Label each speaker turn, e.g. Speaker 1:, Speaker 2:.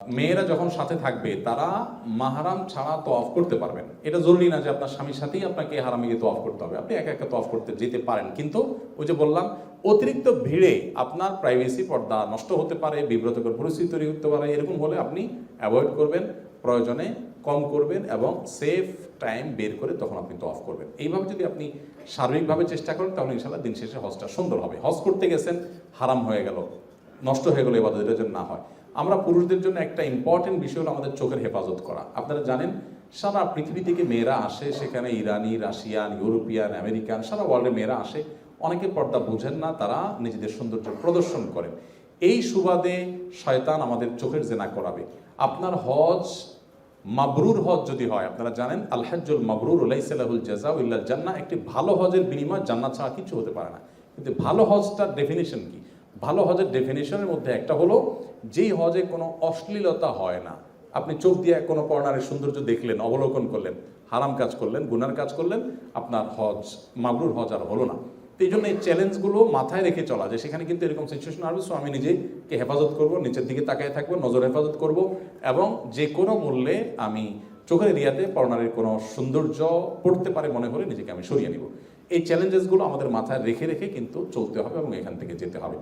Speaker 1: মেয়েরা যখন সাথে থাকবে, তারা মাহারাম ছাড়া তো অফ করতে পারবেন এটা জরুরি না যে আপনার স্বামীর সাথেই আপনাকে হারামে গিয়ে অফ করতে হবে। আপনি একা একা অফ করতে যেতে পারেন। কিন্তু ওই যে বললাম, অতিরিক্ত ভিড়ে আপনার প্রাইভেসি পর্দা নষ্ট হতে পারে, বিব্রতকর পরিস্থিতি তৈরি হতে পারে, এরকম হলে আপনি অ্যাভয়েড করবেন, প্রয়োজনে কম করবেন এবং সেফ টাইম বের করে তখন আপনি তো অফ করবেন। এইভাবে যদি আপনি সার্বিকভাবে চেষ্টা করেন, তাহলে ইনশাল্লাহ দিন শেষে হজটা সুন্দর হবে। হজ করতে গেছেন, হারাম হয়ে গেল। নষ্ট হয়ে গেল এবার এটা যেন না হয়। আমরা পুরুষদের জন্য একটা ইম্পর্টেন্ট বিষয় হলো আমাদের চোখের হেফাজত করা। আপনারা জানেন, সারা পৃথিবী থেকে মেয়েরা আসে সেখানে, ইরানি, রাশিয়ান, ইউরোপিয়ান, আমেরিকান, সারা ওয়ার্ল্ডে মেয়েরা আসে। অনেকে পর্দা বুঝেন না, তারা নিজেদের সৌন্দর্য প্রদর্শন করেন। এই সুবাদে শয়তান আমাদের চোখের জেনা করাবে। আপনার হজ, মাবরুর হজ যদি হয়, আপনারা জানেন আলহাজুল মাবরুর উলাইসাল্লাহুল জাজা ইল্লাল জান্না একটি ভালো হজের বিনিময় জান্নাত ছাড়া কিছু হতে পারে না। কিন্তু ভালো হজটার ডেফিনেশন কি? ভালো হজের ডেফিনেশনের মধ্যে একটা হলো, যেই হজে কোনো অশ্লীলতা হয় না। আপনি চোখ দিয়ে কোনো কর্নারের সৌন্দর্য দেখলেন, অবলোকন করলেন, হারাম কাজ করলেন, গুনার কাজ করলেন, আপনার হজ, মাবরুর হজ আর হলো না। তো এই জন্য এই চ্যালেঞ্জগুলো মাথায় রেখে চলা, যে সেখানে কিন্তু এরকম সিচুয়েশন আসবে সো আমি নিজেকে হেফাজত করব, নিচের দিকে তাকায় থাকব, নজর হেফাজত করব, এবং যে কোনো মূল্যে আমি চোখের এরিয়াতে পর্নারের কোনো সৌন্দর্য পড়তে পারে মনে হলে নিজেকে আমি সরিয়ে নিব। এই চ্যালেঞ্জেসগুলো আমাদের মাথায় রেখে রেখে কিন্তু চলতে হবে এবং এখান থেকে যেতে হবে।